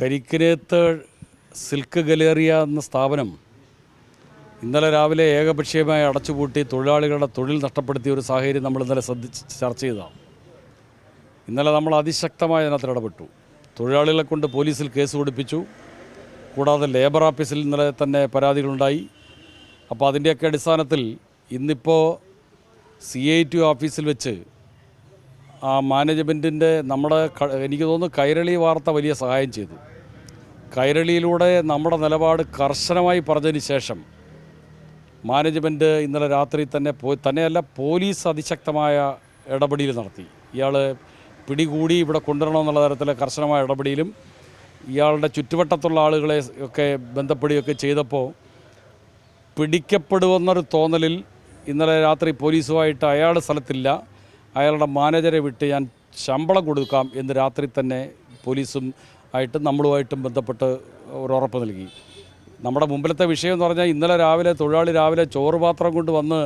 Karikkinethu silk Galleria എന്ന സ്ഥാപനം ഇന്നലെ രാവിലെ ഏകപക്ഷീയമായി അടച്ചുപൂട്ടി തൊഴിലാളികളുടെ തൊഴിൽ നഷ്ടപ്പെടുത്തിയ ഒരു സാഹചര്യം നമ്മൾ ഇന്നലെ ശ്രദ്ധിച്ച് ചർച്ച ചെയ്തതാണ്. ഇന്നലെ നമ്മൾ അതിശക്തമായി അതിനകത്ത് ഇടപെട്ടു. തൊഴിലാളികളെ കൊണ്ട് പോലീസിൽ കേസ് കൊടുപ്പിച്ചു. കൂടാതെ ലേബർ ഓഫീസിൽ ഇന്നലെ തന്നെ പരാതികളുണ്ടായി. അപ്പോൾ അതിന്റെയൊക്കെ അടിസ്ഥാനത്തിൽ ഇന്നിപ്പോൾ സി ഐ ടി ഓഫീസിൽ വെച്ച് ആ മാനേജ്മെന്റിന്റെ നമ്മുടെ എനിക്ക് തോന്നുന്നു കൈരളി വാർത്ത വലിയ സഹായം ചെയ്തു. കൈരളിയിലൂടെ നമ്മുടെ നിലപാട് കർശനമായി പറഞ്ഞതിന് ശേഷം മാനേജ്മെന്റ് ഇന്നലെ രാത്രി തന്നെ പോ തന്നെയല്ല പോലീസ് അതിശക്തമായ ഇടപെടൽ നടത്തി. ഇയാൾ പിടികൂടി ഇവിടെ കൊണ്ടുവരണമെന്നുള്ള തരത്തിൽ കർശനമായ ഇടപെടലും ഇയാളുടെ ചുറ്റുവട്ടത്തുള്ള ആളുകളെ ഒക്കെ ബന്ധപ്പെടുകയൊക്കെ ചെയ്തപ്പോൾ പിടിക്കപ്പെടുമെന്നൊരു തോന്നലിൽ ഇന്നലെ രാത്രി പോലീസുമായിട്ട് അയാൾ സ്ഥലത്തില്ല. അയാളുടെ മാനേജരെ വിട്ട് ഞാൻ ശമ്പളം കൊടുക്കാം എന്ന് രാത്രി തന്നെ പോലീസും ആയിട്ട് നമ്മളുമായിട്ടും ബന്ധപ്പെട്ട് ഒരു ഉറപ്പ് നൽകി. നമ്മുടെ മുമ്പിലത്തെ വിഷയം എന്ന് പറഞ്ഞാൽ ഇന്നലെ രാവിലെ തൊഴിലാളി രാവിലെ ചോറ് പാത്രം കൊണ്ട് വന്ന്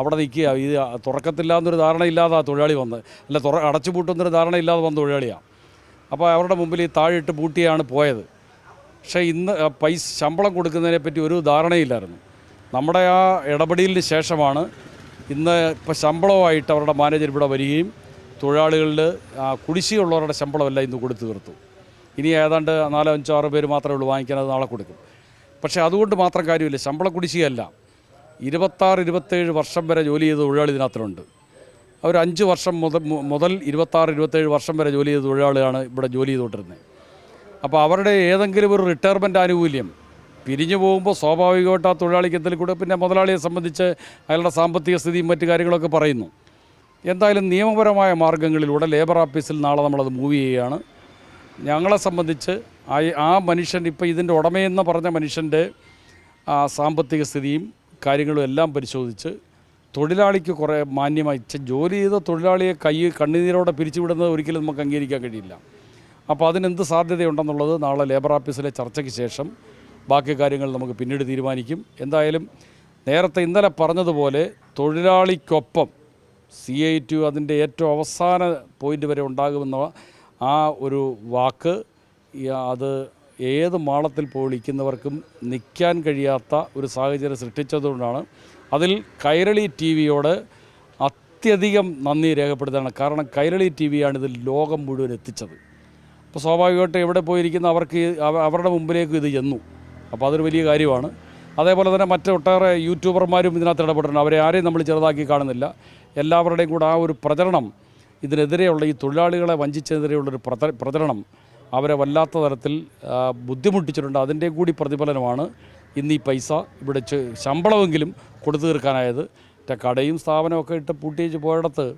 അവിടെ നിൽക്കുക. ഇത് തുറക്കത്തില്ല എന്നൊരു ധാരണയില്ലാതെ ആ തൊഴിലാളി വന്ന്. അല്ല തുറ അടച്ചു പൂട്ടുന്നൊരു ധാരണയില്ലാതെ വന്ന തൊഴിലാളിയാണ് അപ്പോൾ അവരുടെ മുമ്പിൽ ഈ താഴിട്ട് പൂട്ടിയാണ് പോയത്. പക്ഷേ ഇന്ന് പൈസ ശമ്പളം കൊടുക്കുന്നതിനെപ്പറ്റി ഒരു ധാരണയില്ലായിരുന്നു. നമ്മുടെ ആ ഇടപെടലിന് ശേഷമാണ് ഇന്ന് ഇപ്പോൾ ശമ്പളമായിട്ട് അവരുടെ മാനേജർ ഇവിടെ വരികയും തൊഴിലാളികളുടെ ആ കുടിശ്ശികയുള്ളവരുടെ ശമ്പളമെല്ലാം ഇന്ന് കൊടുത്തു തീർത്തു. ഇനി ഏതാണ്ട് നാലോ അഞ്ചോ ആറ് പേര് മാത്രമേ ഉള്ളൂ വാങ്ങിക്കാൻ അത് നാളെ കൊടുക്കും. പക്ഷേ അതുകൊണ്ട് മാത്രം കാര്യമില്ല. ശമ്പള കുടിശ്ശികയല്ല. ഇരുപത്താറ് ഇരുപത്തേഴ് വർഷം വരെ ജോലി ചെയ്ത തൊഴിലാളി ഇതിനകത്തുണ്ട് അവർ അഞ്ച് വർഷം മുതൽ മുതൽ ഇരുപത്താറ് ഇരുപത്തേഴ് വർഷം വരെ ജോലി ചെയ്ത തൊഴിലാളിയാണ് ഇവിടെ ജോലി ചെയ്തുകൊണ്ടിരുന്നത്. അപ്പോൾ അവരുടെ ഏതെങ്കിലും ഒരു റിട്ടയർമെന്റ് ആനുകൂല്യം പിരിഞ്ഞു പോകുമ്പോൾ സ്വാഭാവികമായിട്ട് ആ തൊഴിലാളിക്ക് എന്തെങ്കിലും കൂടെ പിന്നെ മുതലാളിയെ സംബന്ധിച്ച് അയാളുടെ സാമ്പത്തിക സ്ഥിതിയും മറ്റു കാര്യങ്ങളൊക്കെ പറയുന്നു. എന്തായാലും നിയമപരമായ മാർഗങ്ങളിലൂടെ ലേബർ ഓഫീസിൽ നാളെ നമ്മളത് മൂവ് ചെയ്യുകയാണ്. ഞങ്ങളെ സംബന്ധിച്ച് ആ മനുഷ്യൻ ഇപ്പോൾ ഇതിന്റെ ഉടമയെന്ന് പറഞ്ഞ മനുഷ്യന്റെ സാമ്പത്തിക സ്ഥിതിയും കാര്യങ്ങളും എല്ലാം പരിശോധിച്ച് തൊഴിലാളിക്ക് കുറേ മാന്യമായി ജോലി ചെയ്ത തൊഴിലാളിയെ കൈ കണ്ണുനീരോടെ പിരിച്ചുവിടുന്നത് ഒരിക്കലും നമുക്ക് അംഗീകരിക്കാൻ കഴിയില്ല. അപ്പോൾ അതിനെന്ത് സാധ്യതയുണ്ടെന്നുള്ളത് നാളെ ലേബർ ഓഫീസിലെ ചർച്ചയ്ക്ക് ശേഷം ബാക്കി കാര്യങ്ങൾ നമുക്ക് പിന്നീട് തീരുമാനിക്കും. എന്തായാലും നേരത്തെ ഇന്നലെ പറഞ്ഞതുപോലെ തൊഴിലാളിക്കൊപ്പം സി ഐ ടു അതിന്റെ ഏറ്റവും അവസാന പോയിന്റ് വരെ ഉണ്ടാകുമെന്ന ആ ഒരു വാക്ക് അത് ഏത് മാളത്തിൽ പോളിക്കുന്നവർക്കും നിൽക്കാൻ കഴിയാത്ത ഒരു സാഹചര്യം സൃഷ്ടിച്ചതുകൊണ്ടാണ്. അതിൽ കൈരളി ടി വിയോട് അത്യധികം നന്ദി രേഖപ്പെടുത്തുകയാണ്. കാരണം കൈരളി ടി വിയാണ് ഇതിൽ ലോകം മുഴുവൻ എത്തിച്ചത്. അപ്പോൾ സ്വാഭാവികമായിട്ട് എവിടെ പോയിരിക്കുന്ന അവർക്ക് അവരുടെ മുമ്പിലേക്ക് ഇത് ചെന്നു അപ്പോൾ അതൊരു വലിയ കാര്യമാണ്. അതേപോലെ തന്നെ മറ്റ് ഒട്ടേറെ യൂട്യൂബർമാരും ഇതിനകത്ത് ഇടപെട്ടിട്ടുണ്ട്. അവരെ ആരെയും നമ്മൾ ചെറുതാക്കി കാണുന്നില്ല. എല്ലാവരുടെയും കൂടെ ആ ഒരു പ്രചരണം ഇതിനെതിരെയുള്ള ഈ തൊഴിലാളികളെ വഞ്ചിച്ചതിനെതിരെയുള്ളൊരു പ്രച- പ്രചരണം അവരെ വല്ലാത്ത തരത്തിൽ ബുദ്ധിമുട്ടിച്ചിട്ടുണ്ട്. അതിന്റെ കൂടി പ്രതിഫലനമാണ് ഇന്ന് ഈ പൈസ ഇവിടെ ശമ്പളമെങ്കിലും കൊടുത്തു തീർക്കാനായത്. കടയും സ്ഥാപനമൊക്കെ ഇട്ട് പൂട്ടിച്ച് പോയിടത്ത്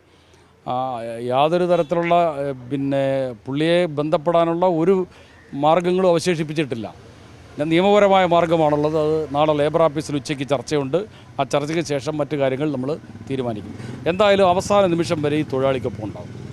യാതൊരു തരത്തിലുള്ള പിന്നെ പുള്ളിയെ ബന്ധപ്പെടാനുള്ള ഒരു മാർഗങ്ങളും അവശേഷിപ്പിച്ചിട്ടില്ല. നിയമപരമായ മാർഗമാണുള്ളത് അത് നാളെ ലേബർ ഓഫീസിൽ ഉച്ചയ്ക്ക് ചർച്ചയുണ്ട്. ആ ചർച്ചയ്ക്ക് ശേഷം മറ്റു കാര്യങ്ങൾ നമ്മൾ തീരുമാനിക്കും. എന്തായാലും അവസാന നിമിഷം വരെ ഈ തൊഴിലാളിക്കൊപ്പം ഉണ്ടാവും.